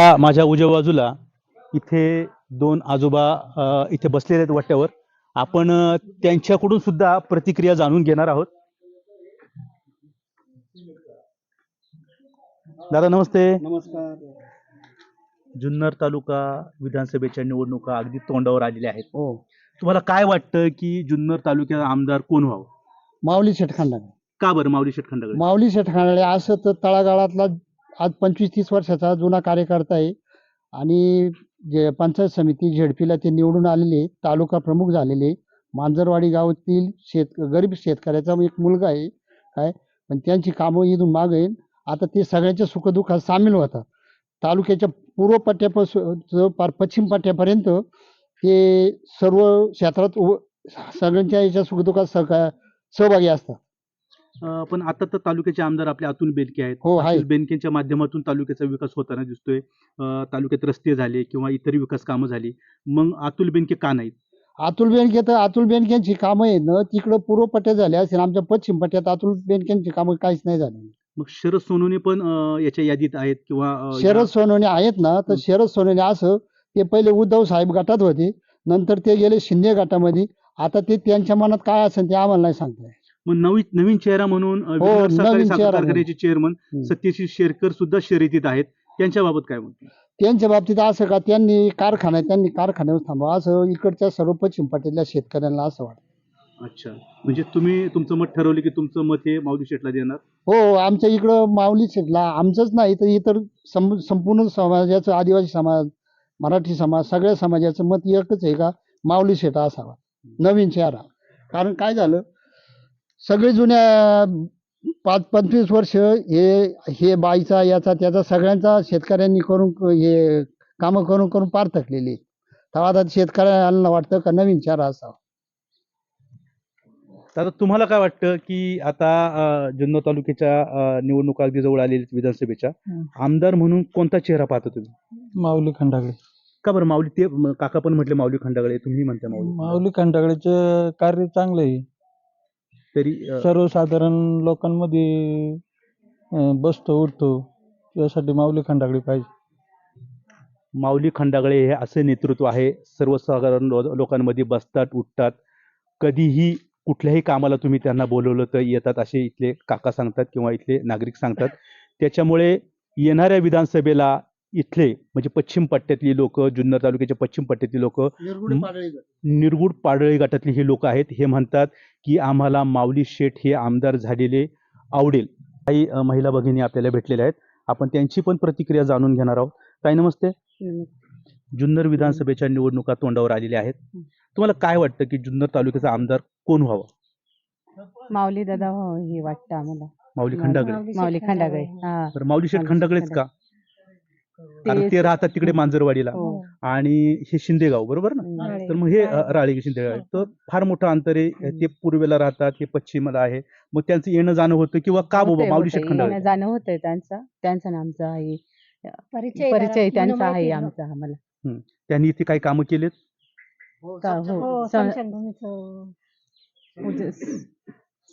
आता माझ्या उजव्या बाजूला इथे दोन आजोबा इथे बसलेले आहेत वाट्यावर. आपण त्यांच्याकडून सुद्धा प्रतिक्रिया जाणून घेणार आहोत. दादा नमस्ते. नमस्कार. जुन्नर तालुका विधानसभेच्या निवडणुका अगदी तोंडावर आलेल्या आहेत. हो. तुम्हाला काय वाटतं की जुन्नर तालुक्यात आमदार कोण व्हावं? माऊली शेटखांडाने का बरं माऊली शेटखंडगळे माऊली शेटखांडाने असं तर तळागाळातला आज पंचवीस तीस वर्षाचा जुना कार्यकर्ता आहे आणि जे पंचायत समिती झेडपीला ते निवडून आलेले तालुका प्रमुख झालेले मांजरवाडी गावातील शेत गरीब शेतकऱ्याचा एक मुलगा आहे काय? पण त्यांची कामं इथून माग आहे आता ते सगळ्यांच्या सुखदुःखात सामील होतात. तालुक्याच्या पूर्व पट्ट्यापासून पार पश्चिम पट्ट्यापर्यंत ते सर्व क्षेत्रात उ- सगळ्यांच्या याच्या सुखदुःखात सहका सहभागी असतात. अं, पण आता तर तालुक्याचे आमदार आपले अतुल बेनके आहेत. हो आहे. बेनकेंच्या माध्यमातून तालुक्याचा विकास होताना दिसतोय. अं, तालुक्यात रस्ते झाले किंवा इतर विकास कामं झाली. मग अतुल बेनके का नाहीत? अतुल बेनके तर अतुल बेनकेंची कामं आहेत ना तिकडं पूर्व पट्ट्यात झाले असेल आमच्या पश्चिम पट्ट्यात अतुल बेनकेंची कामं काहीच नाही झाली. मग शरद सोनवणे पण अं, याच्या यादीत आहेत किंवा अं, शरद सोनवणे आहेत ना तर हं. शरद सोनवणे असं ते पहिले उद्धव साहेब गटात होते नंतर ते गेले शिंदे गटामध्ये. आता ते त्यांच्या मनात काय असेल ते आम्हाला नाही सांगता येत. मग नवीन नवीन चेहरा म्हणून अं, हो, सहकारी नवीन साखर चेहरा कारखान्याचे चेअरमन. सत्यशील शेरकर सुद्धा शर्यतीत आहेत. त्यांच्या बाबत काय म्हणतो? त्यांच्या बाबतीत असं का त्यांनी कारखाना त्यांनी कारखान्यावर थांबवा असं इकडच्या सर्व पश्चिम पट्ट्यातल्या शेतकऱ्यांना असं वाटतं. अच्छा. म्हणजे तुम्ही तुमचं मत ठरवलं की तुमचं मत हे माऊली शेटला देणार? हो आमच्या इकडं माऊली शेटला आमचंच नाही तर इतर सं संपूर्ण समाजाचं आदिवासी समाज मराठी समाज सगळ्या समाजाचं मत एकच आहे का माऊली शेटा असावा. नवीन चेहरा. कारण काय झालं सगळे जुन्या पाच पंचवीस वर्ष हे हे बाईचा याचा त्याचा सगळ्यांचा शेतकऱ्यांनी करून हे कामं करून करून पार थकलेली. तेव्हा आता शेतकऱ्यांना वाटतं का नवीन चेहरा असावा. तर आता तुम्हाला काय वाटतं की आता अं, जुन्नर तालुक्याच्या अं, निवडणुका अगदी जवळ आलेल्या आहेत विधानसभेच्या. हं. आमदार म्हणून कोणता चेहरा पाहता तुम्ही? माऊली खंडागळे. का बरं? माऊली ते म- काका पण म्हटले माऊली खंडागळे तुम्ही म्हणता माऊली माऊली खंडागळेचे कार्य चांगले आहे. तरी अं, सर्वसाधारण लोकांमध्ये अं, बसतो उठतो यासाठी माऊली खंडागळे पाहिजे. माऊली खंडागळे हे असे नेतृत्व आहे. सर्वसाधारण लो- लोकांमध्ये बसतात उठतात. कधीही कुठल्याही कामाला तुम्ही त्यांना बोलवलं तर येतात असे इथले काका सांगतात किंवा इथले नागरिक सांगतात. त्याच्यामुळे येणाऱ्या विधानसभेला इथले म्हणजे पश्चिम पट्ट्यातली लोक जुन्नर तालुक्याच्या पश्चिम पट्ट्यातली लोक निरगुडे पाडळी गटातली हे लोक आहेत. हे म्हणतात की आम्हाला माऊली शेठ हे आमदार झालेले आवडेल. काही महिला भगिनी आपल्याला भेटलेल्या आहेत. आपण त्यांची पण प्रतिक्रिया जाणून घेणार आहोत. ताई नमस्ते. जुन्नर विधानसभेच्या निवडणुका तोंडावर आलेल्या आहेत. तुम्हाला काय वाटतं की जुन्नर तालुक्याचा आमदार कोण व्हावा? माऊली दादा हो हे वाटतं आम्हाला. माऊली खंडागळे. माऊली खंडागळे. हा. तर माऊली शेठ खंडागळेच का? कारण ते राहतात तिकडे मांजरवाडीला. हो. आणि हे शिंदेगाव बरोबर ना. तर मग हे राळे शिंदेगाव आहे. तर फार मोठं अंतर आहे. ते पूर्वेला राहतात हे पश्चिमेला आहे. मग त्यांचं येणं जाणं होतं किंवा का बाबा माऊली येणं जाणं होतंय त्यांचं. त्यांचं आमचं आहे. परिचय. त्यांचा आहे आमचा आम्हाला. त्यांनी इथे काही कामं केलेत? हो, हो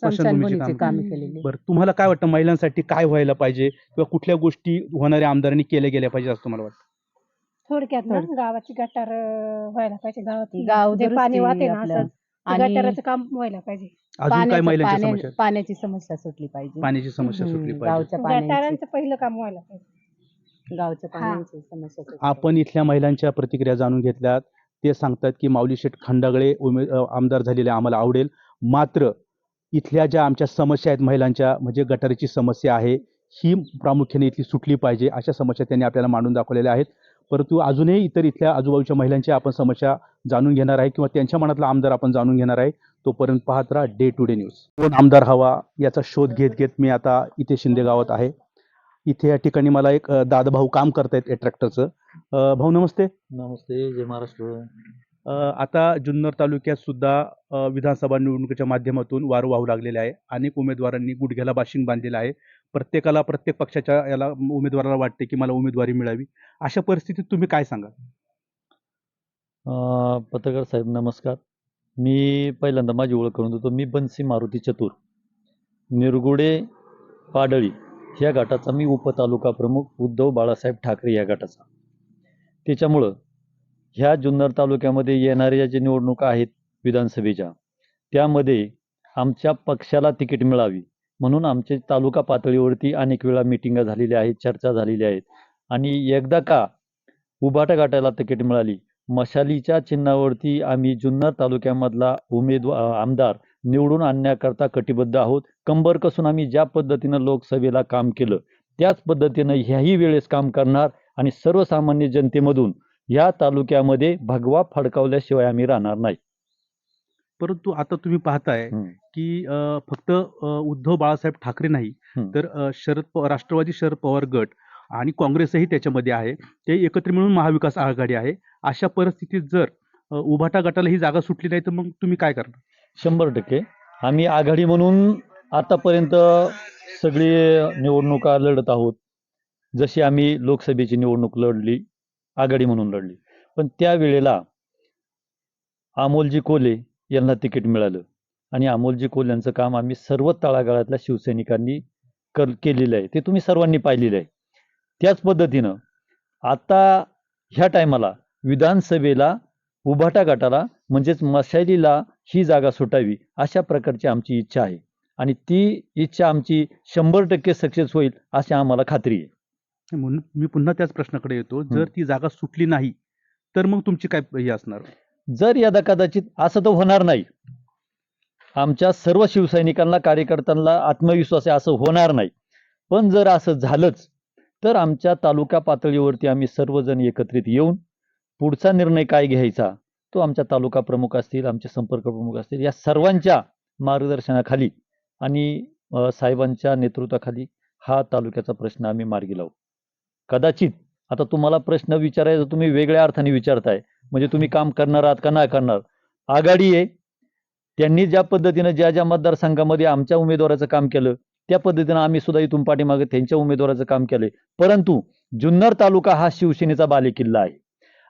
स्मशानभूमीचं कामं. केलेली. बरं तुम्हाला काय वाटतं महिलांसाठी काय व्हायला पाहिजे किंवा कुठल्या गोष्टी होणाऱ्या आमदारांनी केल्या गेल्या पाहिजे असं तुम्हाला वाटतं? थोडक्यात ना गावाची गटार व्हायला पाहिजे गावात गाव जे पाणी वाहते ना. असं गटाराचं काम व्हायला पाहिजे. अजून काय पाण्याचं- महिलांच्या पाण्या- समस्या? पाण्याची समस्या सुटली पाहिजे. पाण्याची समस्या हम्म, सुटली पाहिजे. गावच्या पाण्याची गटारांचं पहिलं काम व्हायला पाहिजे. गावच्या. पाण्याची समस्या सुटली आपण इथल्या महिलांच्या प्रतिक्रिया जाणून घेतल्यात. ते सांगतात की माऊली शेठ खंडागळे उमे अ, आमदार झालेले आम्हाला आवडेल. मात्र इथल्या ज्या आमच्या समस्या आहेत महिलांच्या म्हणजे गटारीची समस्या आहे ही प्रामुख्याने इथली सुटली पाहिजे अशा समस्या त्यांनी आपल्याला मांडून दाखवलेल्या आहेत. परंतु अजूनही इतर इथल्या आजूबाजूच्या महिलांच्या आपण समस्या जाणून घेणार आहे किंवा त्यांच्या मनातला आमदार आपण जाणून घेणार आहे तोपर्यंत पाहत राहा डे टू डे न्यूज कोण आमदार हवा याचा शोध घेत घेत मी आता इथे शिंदे गावात आहे. इथे या ठिकाणी मला एक दादभाऊ दादा भाऊ काम करतायत ट्रॅक्टरचं भाऊ नमस्ते. नमस्ते जय महाराष्ट्र. आता जुन्नर तालुक्यात सुद्धा विधानसभा निवडणुकीच्या माध्यमातून वार वाहू लागलेले आहे. अनेक उमेदवारांनी गुडघ्याला बाशिंग बांधलेलं आहे. प्रत्येकाला प्रत्येक पक्षाच्या याला उमेदवाराला वाटते की मला उमेदवारी मिळावी. अशा परिस्थितीत तुम्ही काय सांगाल? पत्रकार साहेब नमस्कार. मी पहिल्यांदा माझी ओळख करून देतो. मी बन्सी मारुती चतुर. निरगुडे पाडळी या गटाचा मी उपतालुका प्रमुख उद्धव बाळासाहेब ठाकरे या गटाचा. त्याच्यामुळं ह्या जुन्नर तालुक्यामध्ये येणाऱ्या ज्या निवडणुका आहेत विधानसभेच्या त्यामध्ये आमच्या पक्षाला तिकीट मिळावी. म्हणून आमचे तालुका पातळीवरती अनेक वेळा मिटिंगा झालेल्या आहेत चर्चा झालेल्या आहेत. आणि एकदा का उभाटा गाठायला तिकीट मिळाली मशालीच्या चिन्हावरती आम्ही जुन्नर तालुक्यामधला उमेदवार आमदार निवडून आणण्याकरता कटिबद्ध आहोत. कंबर कसून आम्ही ज्या पद्धतीनं लोकसभेला काम केलं त्याच पद्धतीनं ह्याही वेळेस काम करणार आणि सर्वसामान्य जनतेमधून या तालुक्यामध्ये भगवा फडकावल्याशिवाय आम्ही राहणार नाही. परंतु आता तुम्ही पाहताय. की फक्त उद्धव बाळासाहेब ठाकरे नाही. तर शरद राष्ट्रवादी शरद पवार गट आणि काँग्रेसही त्याच्यामध्ये आहे. ते एकत्र मिळून महाविकास आघाडी आहे. अशा परिस्थितीत जर उभाटा गटाला ही जागा सुटली नाही तर मग तुम्ही काय करणार? शंभर टक्के. आम्ही आघाडी म्हणून आतापर्यंत सगळी निवडणुका लढत आहोत. जशी आम्ही लोकसभेची निवडणूक लढली आघाडी म्हणून लढली. पण त्यावेळेला अमोलजी कोले यांना तिकीट मिळालं. आणि अमोलजी कोल यांचं काम आम्ही सर्व तळागाळातल्या शिवसैनिकांनी कर केलेलं आहे. ते तुम्ही सर्वांनी पाहिलेलं आहे. त्याच पद्धतीनं आता ह्या टायमाला विधानसभेला उभाटा गटाला म्हणजेच मशालीला ही जागा सुटावी अशा प्रकारची आमची इच्छा आहे. आणि ती इच्छा आमची शंभर टक्के सक्सेस होईल अशी आम्हाला खात्री आहे. म्हणून मी पुन्हा त्याच प्रश्नाकडे येतो. जर ती जागा सुटली नाही तर मग तुमची काय हे असणार? जर यदा कदाचित असं तर होणार नाही. आमच्या सर्व शिवसैनिकांना कार्यकर्त्यांना आत्मविश्वास आहे असं होणार नाही. पण जर असं झालंच तर आमच्या तालुका पातळीवरती आम्ही सर्वजण एकत्रित येऊन पुढचा निर्णय काय घ्यायचा तो आमच्या तालुका प्रमुख असतील आमचे संपर्क प्रमुख असतील या सर्वांच्या मार्गदर्शनाखाली आणि साहेबांच्या नेतृत्वाखाली हा तालुक्याचा प्रश्न आम्ही मार्गी लावू. कदाचित आता तुम्हाला प्रश्न विचारायचा तुम्ही वेगळ्या अर्थाने विचारताय. म्हणजे तुम्ही काम करणार आहात का नाही करणार? आघाडी आहे. त्यांनी ज्या पद्धतीनं ज्या ज्या मतदारसंघामध्ये आमच्या उमेदवाराचं काम केलं त्या पद्धतीनं आम्ही सुद्धा इथून पाठीमागे त्यांच्या उमेदवाराचं काम केलंय परंतु जुन्नर तालुका हा शिवसेनेचा बालेकिल्ला आहे.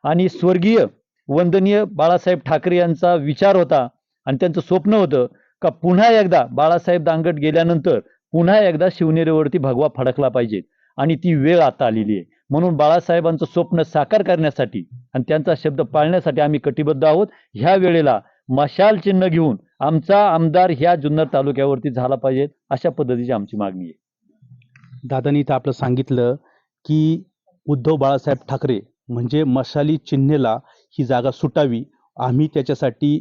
आणि स्वर्गीय वंदनीय बाळासाहेब ठाकरे यांचा विचार होता आणि त्यांचं स्वप्न होतं का पुन्हा एकदा बाळासाहेब दांगट गेल्यानंतर पुन्हा एकदा शिवनेरीवरती भगवा फडकला पाहिजे. आणि ती वेळ आता आलेली आहे. म्हणून बाळासाहेबांचं स्वप्न साकार करण्यासाठी आणि त्यांचा शब्द पाळण्यासाठी आम्ही कटिबद्ध आहोत. ह्या वेळेला मशाल चिन्ह घेऊन आमचा आमदार ह्या जुन्नर तालुक्यावरती झाला पाहिजे अशा पद्धतीची आमची मागणी आहे. दादानी इथं आपलं सांगितलं की उद्धव बाळासाहेब ठाकरे म्हणजे मशाली चिन्हेला ही जागा सुटावी. आम्ही त्याच्यासाठी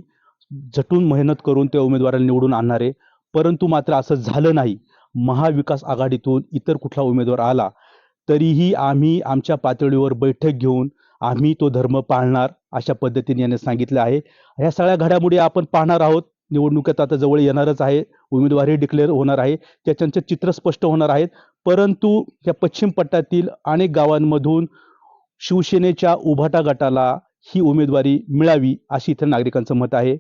झटून मेहनत करून त्या उमेदवाराला निवडून आणणार आहे. परंतु मात्र असं झालं नाही. महाविकास आघाडीतून इतर कुठला उमेदवार आला तरीही आम्ही आमच्या पातळीवर बैठक घेऊन आम्ही तो धर्म पाळणार अशा पद्धतीने याने सांगितलं आहे. ह्या सगळ्या घडामोडी आपण पाहणार आहोत. निवडणुकीत आता जवळ येणारच आहे. उमेदवारही डिक्लेअर होणार आहे. त्याच्याचं चित्र स्पष्ट होणार आहेत. परंतु या पश्चिम पट्ट्यातील अनेक गावांमधून शिवसेनेच्या उभाटा गटाला ही उमेदवारी मिळावी अशी इथं नागरिकांचं मत आहे.